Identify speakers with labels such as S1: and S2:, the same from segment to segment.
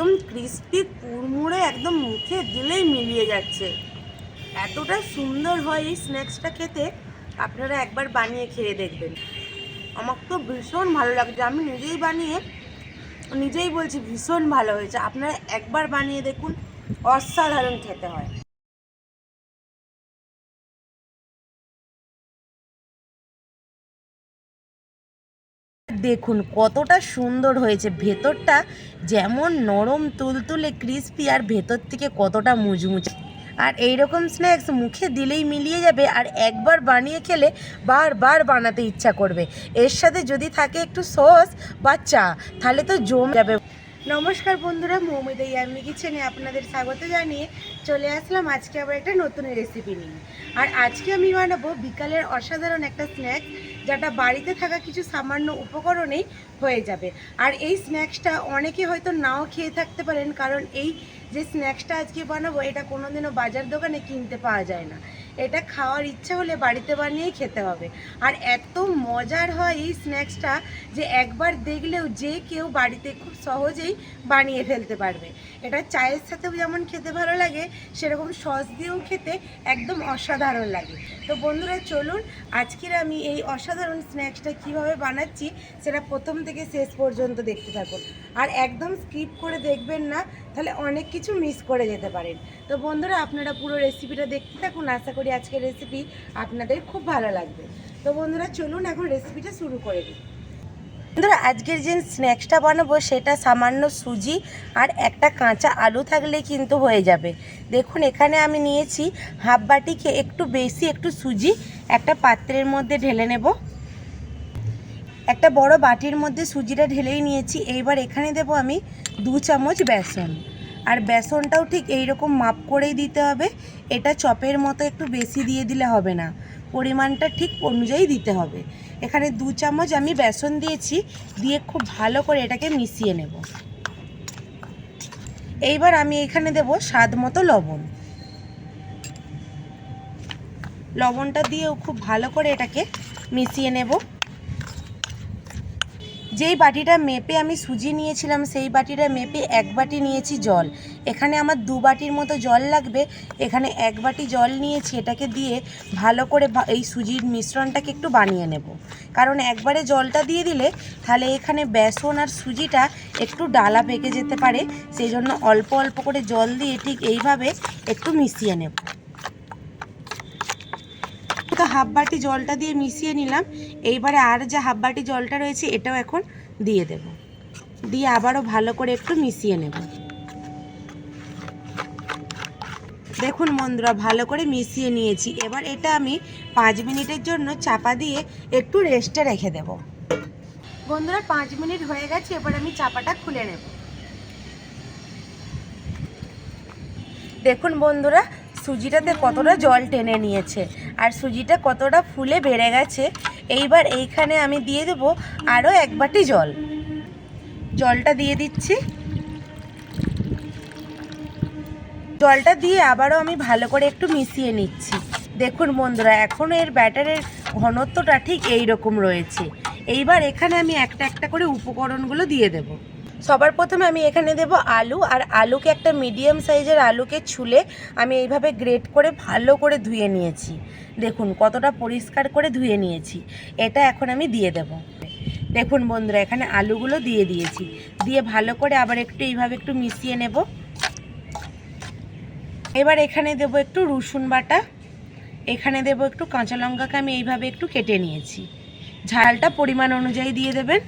S1: একদম ক্রিস্পি কুড়মুড়ে একদম মুখে দিলেই মিলিয়ে যাচ্ছে। এতটা সুন্দর হয় এই স্ন্যাক্সটা খেতে, আপনারা একবার বানিয়ে খেয়ে দেখবেন। আমার তো ভীষণ ভালো লাগছে। আমি নিজেই বানিয়ে, নিজেই বলছি ভীষণ ভালো হয়েছে। আপনারা একবার বানিয়ে দেখুন, অসাধারণ খেতে হয়। দেখুন কতটা সুন্দর হয়েছে। ভেতরটা যেমন নরম, তুলতুলে ক্রিস্পি আর ভেতর থেকে কতটা মুচমুচে। আর এই রকম স্ন্যাক্স মুখে দিলেই মিলিয়ে যাবে আর একবার বানিয়ে খেলে বারবার বানাতে ইচ্ছা করবে। এর সাথে যদি থাকে একটু সস বা চা, তাহলে তো জমে যাবে। নমস্কার বন্ধুরা, মৌমিতা ইয়ামি কিচেনে আপনাদের স্বাগত জানিয়ে চলে আসলাম আজকে আবার একটা নতুন রেসিপি নিয়ে। আর আজকে আমি বানাবো বিকালের অসাধারণ একটা স্ন্যাক্স যেটা বাড়িতে থাকা কিছু সামান্য উপকরণেই হয়ে যাবে। আর এই স্ন্যাক্সটা অনেকে হয়তো নাও খেয়ে থাকতে পারেন, কারণ এই যে স্ন্যাক্সটা আজকে বানাবো, এটা কোনোদিনও বাজার দোকানে কিনতে পাওয়া যায় না। এটা খাওয়ার ইচ্ছা হলে বাড়িতে বানিয়েই খেতে হবে। আর এত মজার হয় এই স্ন্যাক্সটা যে একবার দেখলেও যে কেউ বাড়িতে খুব সহজেই বানিয়ে ফেলতে পারবে। এটা চায়ের সাথেও যেমন খেতে ভালো লাগে, সেরকম সস দিয়েও খেতে একদম অসাধারণ লাগে। তো বন্ধুরা, চলুন আজকের আমি এই অসাধারণ স্ন্যাক্সটা কীভাবে বানাচ্ছি, সেটা প্রথম থেকে শেষ পর্যন্ত দেখতে থাকুন। আর একদম স্কিপ করে দেখবেন না তাহলে অনেক কিছু মিস করে যেতে পারেন। তো বন্ধুরা, আপনারা পুরো রেসিপিটা দেখতে থাকুন। আশা করি আজকের রেসিপি আপনাদের খুব ভালো লাগবে। তো বন্ধুরা, চলুন এখন রেসিপিটা শুরু করে দিই। বন্ধুরা, আজকের যে স্ন্যাক্সটা বানাবো, সেটা সামান্য সুজি আর একটা কাঁচা আলু থাকলে কিন্তু হয়ে যাবে। দেখুন, এখানে আমি নিয়েছি হাফ বাটিকে একটু বেশি একটু সুজি, একটা পাত্রের মধ্যে ঢেলে নেব। একটা বড় বাটির মধ্যে সুজিটা ঢেলেই নিয়েছি। এইবার এখানে দেব আমি দু চামচ বেসন। আর বেসনটাও ঠিক এই রকম মাপ করেই দিতে হবে। এটা চপের মতো একটু বেশি দিয়ে দিলে হবে না। পরিমাণটা ঠিক অনুযায়ী দিতে হবে। এখানে দু চামচ আমি বেসন দিয়েছি। দিয়ে খুব ভালো করে এটাকে মিশিয়ে নেব। এইবার আমি এখানে দেব স্বাদ মতো লবণ। লবণটা দিয়েও খুব ভালো করে এটাকে মিশিয়ে নেব। যেই বাটিটা মেপে আমি সুজি নিয়েছিলাম, সেই বাটিটা মেপে এক বাটি নিয়েছি জল। এখানে আমার দু বাটির মতো জল লাগবে। এখানে এক বাটি জল নিয়েছি, এটাকে দিয়ে ভালো করে এই সুজির মিশ্রণটাকে একটু বানিয়ে নেব। কারণ একবারে জলটা দিয়ে দিলে তাহলে এখানে বেসন আর সুজিটা একটু ডালা পেকে যেতে পারে। সেই জন্য অল্প অল্প করে জল দিয়ে ঠিক এইভাবে একটু মিশিয়ে নেব। হাফ বাটি জলটা দিয়ে মিশিয়ে নিলাম। এইবারে আর যে হাফ বাটি জলটা রয়েছে, এটাও এখন দিয়ে দেব। দিয়ে আবারও ভালো করে একটু মিশিয়ে নেব। দেখুন বন্ধুরা, ভালো করে মিশিয়ে নিয়েছি। এবার এটা আমি পাঁচ মিনিটের জন্য চাপা দিয়ে একটু রেস্টে রেখে দেব। বন্ধুরা, পাঁচ মিনিট হয়ে গেছে, এবার আমি চাপাটা খুলে নেব। দেখুন বন্ধুরা সুজিটাতে কতটা জল টেনে নিয়েছে, আর সুজিটা কতটা ফুলে বেড়ে গেছে, এইবার এইখানে আমি দিয়ে দেব আরও এক বাটি জল। জলটা দিয়ে দিচ্ছি। জলটা দিয়ে আবারও আমি ভালো করে একটু মিশিয়ে নিচ্ছি। দেখুন বন্ধুরা এখন এর ব্যাটারের ঘনত্বটা ঠিক এই রকম রয়েছে। এইবার এখানে আমি একটা একটা করে উপকরণগুলো দিয়ে দেব। সবার প্রথমে আমি এখানে দেব আলু, আর আলুকে একটা মিডিয়াম সাইজের আলুকে ছুলে আমি এইভাবে গ্রেট করে ভালো করে ধুয়ে নিয়েছি। দেখুন কতটা পরিষ্কার করে ধুয়ে নিয়েছি। এটা এখন আমি দিয়ে দেব। দেখুন বন্ধুরা, এখানে আলুগুলো দিয়ে দিয়েছি। দিয়ে ভালো করে আবার একটু এইভাবে একটু মিশিয়ে নেব। এবার এখানে দেব একটু রসুন বাটা। এখানে দেব একটু কাঁচা লঙ্কাকে আমি এইভাবে একটু কেটে নিয়েছি। ঝালটা পরিমাণ অনুযায়ী দিয়ে দেবেন।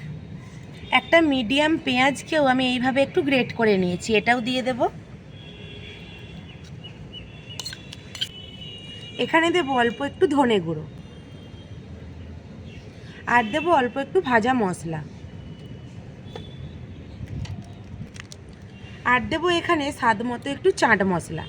S1: একটা মিডিয়াম পেঁয়াজকেও আমি এইভাবে একটু গ্রেট করে নিয়েছি, এটাও দিয়ে দেব। এখানে দেব অল্প একটু ধনে গুঁড়ো। আর দেব অল্প একটু ভাজা মশলা। আর দেবো এখানে স্বাদ মতো একটু চাট মশলা।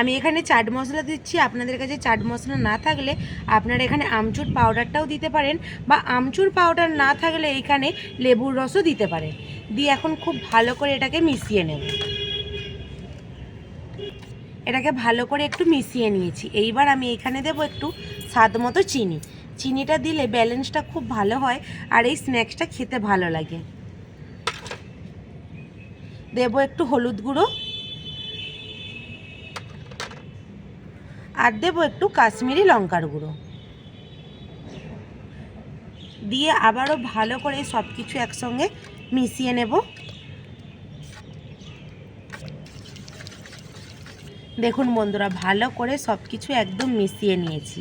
S1: আমি এখানে চাট মশলা দিচ্ছি। আপনাদের কাছে চাট মশলা না থাকলে আপনারা এখানে আমচুর পাউডারটাও দিতে পারেন বা আমচুর পাউডার না থাকলে এখানে লেবুর রসও দিতে পারেন। দিয়ে এখন খুব ভালো করে এটাকে মিশিয়ে নেব। এটাকে ভালো করে একটু মিশিয়ে নিয়েছি। এইবার আমি এখানে দেবো একটু স্বাদ মতো চিনি। চিনিটা দিলে ব্যালেন্সটা খুব ভালো হয় আর এই স্ন্যাক্সটা খেতে ভালো লাগে। দেব একটু হলুদ গুঁড়ো। আর দেবো একটু কাশ্মীরি লঙ্কার গুঁড়ো। দিয়ে আবারও ভালো করে সব কিছু একসঙ্গে মিশিয়ে নেব। দেখুন বন্ধুরা, ভালো করে সব কিছু একদম মিশিয়ে নিয়েছি।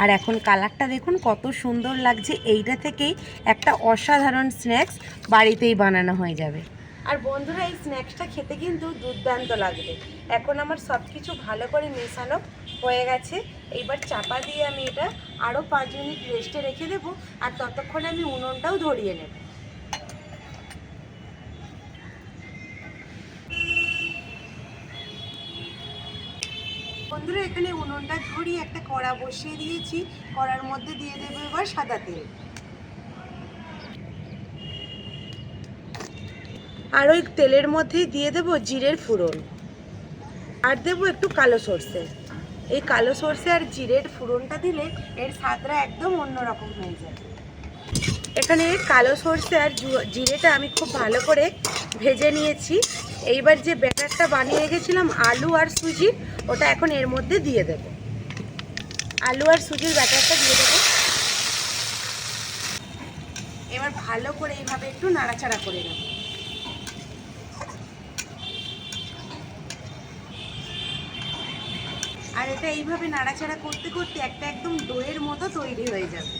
S1: আর এখন কালারটা দেখুন কত সুন্দর লাগছে। এইটা থেকেই একটা অসাধারণ স্ন্যাক্স বাড়িতেই বানানো হয়ে যাবে। আর বন্ধুরা, এই স্ন্যাক্সটা খেতে কিন্তু দুর্দান্ত লাগবে। এখন আমার সব কিছু ভালো করে মেশানো হয়ে গেছে। এইবার চাপা দিয়ে আমি এটা আরও পাঁচ মিনিট রেস্টে রেখে দেবো আর ততক্ষণে আমি উনুনটাও ধরিয়ে নেব। বন্ধুরা, এখানে উনুনটা ধরিয়ে একটা কড়া বসিয়ে দিয়েছি। কড়ার মধ্যে দিয়ে দেবো এবার সাদা তেল। আর ওই তেলের মধ্যেই দিয়ে দেবো জিরের ফোড়ন আর দেবো একটু কালো সর্ষে। এই কালো সর্ষে আর জিরের ফোড়নটা দিলে এর স্বাদটা একদম অন্যরকম হয়ে যায়। এখানে কালো সর্ষে আর জিরেটা আমি খুব ভালো করে ভেজে নিয়েছি। এইবার যে ব্যাটারটা বানিয়ে রেখেছিলাম আলু আর সুজি, ওটা এখন এর মধ্যে দিয়ে দেব। আলু আর সুজির ব্যাটারটা দিয়ে দেবো। এবার ভালো করে এইভাবে একটু নাড়াচাড়া করে নেব। আর এটা এইভাবে নাড়াচাড়া করতে করতে একটা একদম দইয়ের মতো তৈরি হয়ে যাবে।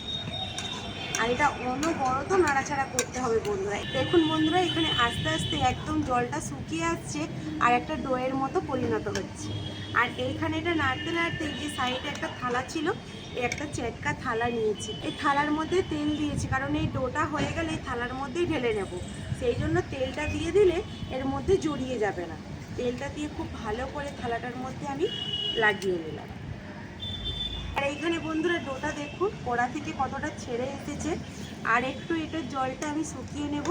S1: আর এটা অনবরত নাড়াচাড়া করতে হবে বন্ধুরা। দেখুন বন্ধুরা, এখানে আস্তে আস্তে একদম জলটা শুকিয়ে আসছে আর একটা ডোয়ের মতো পরিণত হচ্ছে। আর এইখানে এটা নাড়তে নাড়তে যে সাইডে একটা থালা ছিল একটা চেটকা থালা নিয়েছি। এই থালার মধ্যে তেল দিয়েছি, কারণ এই ডোটা হয়ে গেলে এই থালার মধ্যেই ঢেলে নেব। সেই জন্য তেলটা দিয়ে দিলে এর মধ্যে জড়িয়ে যাবে না। তেলটা দিয়ে খুব ভালো করে থালাটার মধ্যে আমি লাগিয়ে নিলাম। আর এইখানে বন্ধুরা ডোটা দেখুন, কড়া থেকে কতটা ছেড়ে এসেছে। আর একটু এটার জলটা আমি শুকিয়ে নেব,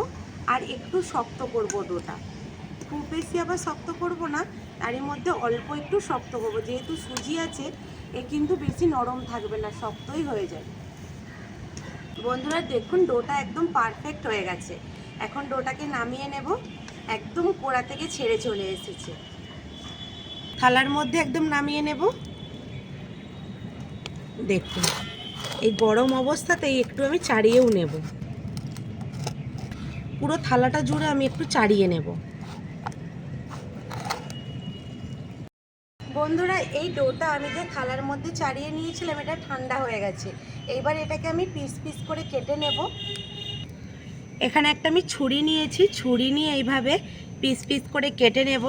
S1: আর একটু শক্ত করব ডোটা। খুব বেশি আবার শক্ত করব না, তারই মধ্যে অল্প একটু শক্ত করব। যেহেতু সুজি আছে, এ কিন্তু বেশি নরম থাকবে না, শক্তই হয়ে যায় বন্ধুরা দেখুন, ডোটা একদম পারফেক্ট হয়ে গেছে। এখন ডোটাকে নামিয়ে নেব। একদম কোড়া থেকে ছেড়ে চলে এসেছে। থালার মধ্যে একদম নামিয়ে নেব। দেখুন, এই গরম অবস্থাতেই একটু আমি চাড়িয়েও নেব। পুরো থালাটা জুড়ে আমি একটু চাড়িয়ে নেব। বন্ধুরা, এই ডোটা আমি যে থালার মধ্যে চাড়িয়ে নিয়েছিলাম, এটা ঠান্ডা হয়ে গেছে। এইবার এটাকে আমি পিস পিস করে কেটে নেব। এখানে একটা আমি ছুরি নিয়েছি। ছুরি নিয়ে এইভাবে পিস পিস করে কেটে নেব।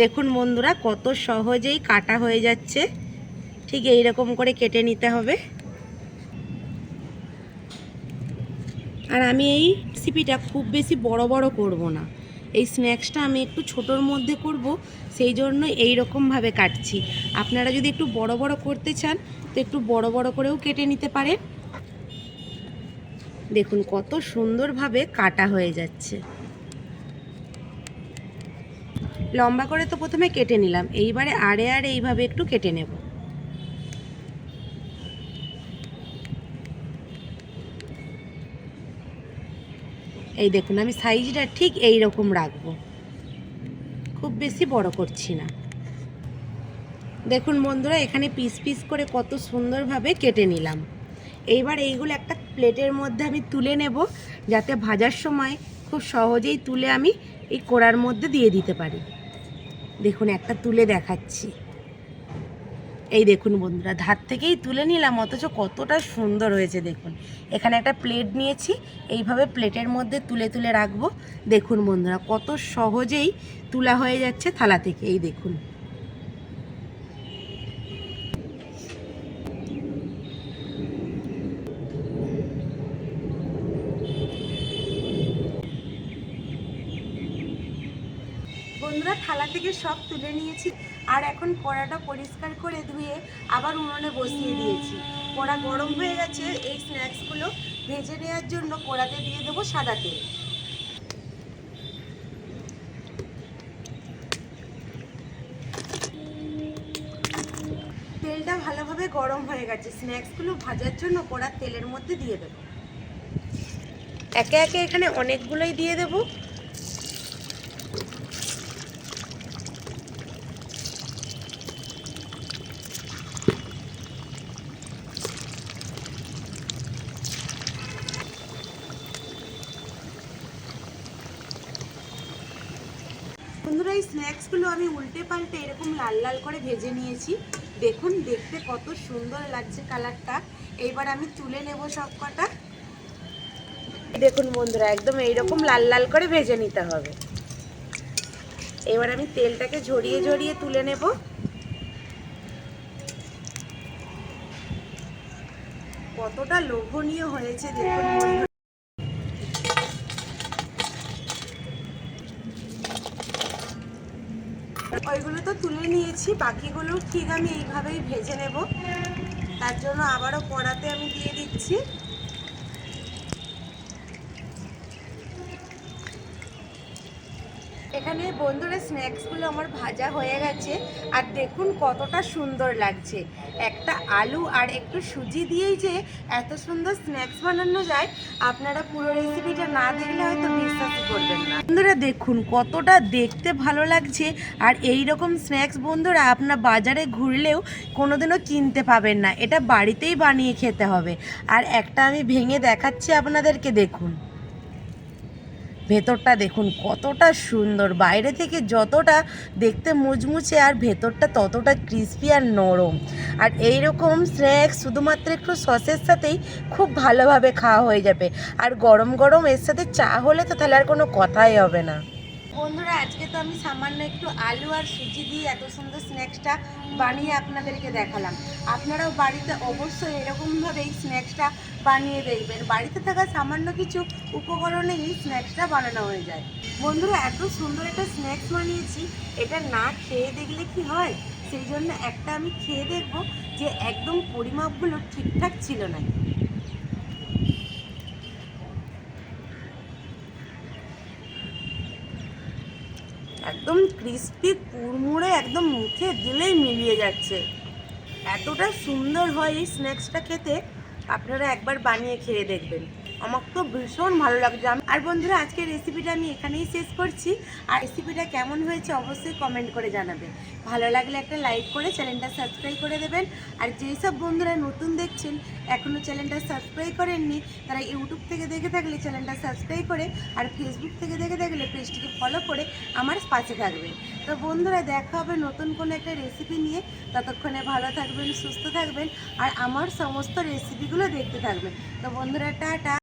S1: দেখুন বন্ধুরা, কত সহজেই কাটা হয়ে যাচ্ছে। ঠিক এই রকম করে কেটে নিতে হবে। আর আমি এই রেসিপিটা খুব বেশি বড় বড় করব না। এই স্ন্যাক্সটা আমি একটু ছোটোর মধ্যে করব, সেই জন্য এই রকমভাবে কাটছি। আপনারা যদি একটু বড় বড় করতে চান, তো একটু বড় বড় করেও কেটে নিতে পারেন। দেখুন কত সুন্দরভাবে কাটা হয়ে যাচ্ছে। লম্বা করে তো প্রথমে কেটে নিলাম। এইবারে আড়ে আড়ে এইভাবে একটু কেটে নেব। এই দেখুন, আমি সাইজটা ঠিক এই রকম রাখব। খুব বেশি বড় করছি না। দেখুন বন্ধুরা, এখানে পিস পিস করে কত সুন্দরভাবে কেটে নিলাম। এইবার এইগুলো একটা প্লেটের মধ্যে আমি তুলে নেব, যাতে ভাজার সময় খুব সহজেই তুলে আমি এই কোড়ার মধ্যে দিয়ে দিতে পারি। দেখুন, একটা তুলে দেখাচ্ছি। এই দেখুন বন্ধুরা, ধার থেকেই তুলে নিলাম, অথচ কতটা সুন্দর হয়েছে দেখুন। এখানে একটা প্লেট নিয়েছি, এইভাবে প্লেটের মধ্যে তুলে তুলে রাখব। দেখুন বন্ধুরা, কত সহজেই তুলা হয়ে যাচ্ছে থালা থেকে, এই দেখুন বন্ধুরা থালা থেকে সব তুলে নিয়েছি আর এখন কড়াটা পরিষ্কার করে ধুয়ে আবার উনুনে বসিয়ে দিয়েছি। কড়া গরম হয়ে গেছে, এই স্ন্যাক্সগুলো ভেজে নেওয়ার জন্য কড়াতে দিয়ে দেবো সাদা তেল। তেলটা ভালোভাবে গরম হয়ে গেছে। স্ন্যাক্সগুলো ভাজার জন্য কড়ার তেলের মধ্যে দিয়ে দেবো। একে একে এখানে অনেকগুলোই দিয়ে দেবো। বন্ধুরা স্ন্যাক্সগুলো আমি উল্টে পাল্টে এরকম লাল লাল করে ভেজে নিয়েছি। দেখুন, দেখতে কত সুন্দর লাগছে কালারটা এইবার আমি তুলে নেব সব কটা দেখুন বন্ধুরা, একদম এইরকম লাল লাল করে ভেজে নিতে হবে। এবার আমি তেলটাকে ঝরিয়ে ঝরিয়ে তুলে নেব। কতটা লোভনীয় হয়েছে দেখুন ওইগুলো তো তুলে নিয়েছি, বাকিগুলো ঠিক আমি এইভাবেই ভেজে নেব। তার জন্য আবারও কড়াতে আমি দিয়ে দিচ্ছি। এখানে বন্ধুরা স্ন্যাক্সগুলো আমার ভাজা হয়ে গেছে। আর দেখুন কতটা সুন্দর লাগছে। একটা আলু আর একটু সুজি দিয়েই যে এত সুন্দর স্ন্যাক্স বানানো যায়, আপনারা পুরো রেসিপিটা না দেখলে হয়তো বিশ্বাসই করবেন না। বন্ধুরা দেখুন কতটা দেখতে ভালো লাগছে। আর এই রকম স্ন্যাক্স বন্ধুরা আপনার বাজারে ঘুরলেও কোনোদিনও কিনতে পাবেন না। এটা বাড়িতেই বানিয়ে খেতে হবে। আর একটা আমি ভেঙে দেখাচ্ছি আপনাদেরকে, দেখুন। ভেতরটা দেখুন, কতটা সুন্দর। বাইরে থেকে যতটা দেখতে মুচমুচে আর ভেতরটা ততটা ক্রিস্পি আর নরম। আর এই রকম স্ন্যাক্স শুধুমাত্র একটু সসের সাথেই খুব ভালোভাবে খাওয়া হয়ে যাবে। আর গরম গরম এর সাথে চা হলে তো তাহলে আর কোনো কথাই হবে না। বন্ধুরা, আজকে তো আমি সামান্য একটু আলু আর সুজি দিয়ে এত সুন্দর স্ন্যাক্সটা বানিয়ে আপনাদেরকে দেখালাম। আপনারাও বাড়িতে অবশ্যই এরকমভাবে এই স্ন্যাক্সটা বানিয়ে দেখবেন। বাড়িতে থাকা সামান্য কিছু উপকরণে এই স্ন্যাক্সটা বানানো হয়ে যায়। বন্ধুরা, এত সুন্দর একটা স্ন্যাক্স বানিয়েছি, এটা না খেয়ে দেখলে কি হয়? সেই জন্য একটা আমি খেয়ে দেখব যে একদম পরিমাপগুলো ঠিকঠাক ছিল না। একদম ক্রিস্পি কুড়মুড়ে একদম মুখে দিলেই মিলিয়ে যাচ্ছে। এতটা সুন্দর হয় এই স্ন্যাক্সটা খেতে, আপনারা একবার বানিয়ে খেয়ে দেখবেন। আমার তো ভীষণ ভালো লাগছে। আর বন্ধুরা, আজকের রেসিপিটা আমি এখানেই শেষ করছি। আর রেসিপিটা কেমন হয়েছে অবশ্যই কমেন্ট করে জানাবেন। ভালো লাগলে একটা লাইক করে চ্যানেলটা সাবস্ক্রাইব করে দেবেন। আর যেই সব বন্ধুরা নতুন দেখছেন এখনও চ্যানেলটা সাবস্ক্রাইব করেননি, তারা ইউটিউব থেকে দেখে থাকলে চ্যানেলটা সাবস্ক্রাইব করে আর ফেসবুক থেকে দেখে থাকলে পেজটিকে ফলো করে আমার পাশে থাকবেন। তো বন্ধুরা, দেখা হবে নতুন কোনো একটা রেসিপি নিয়ে। ততক্ষণে ভালো থাকবেন, সুস্থ থাকবেন আর আমার সমস্ত রেসিপিগুলো দেখতে থাকবেন। তো বন্ধুরা, টাটা।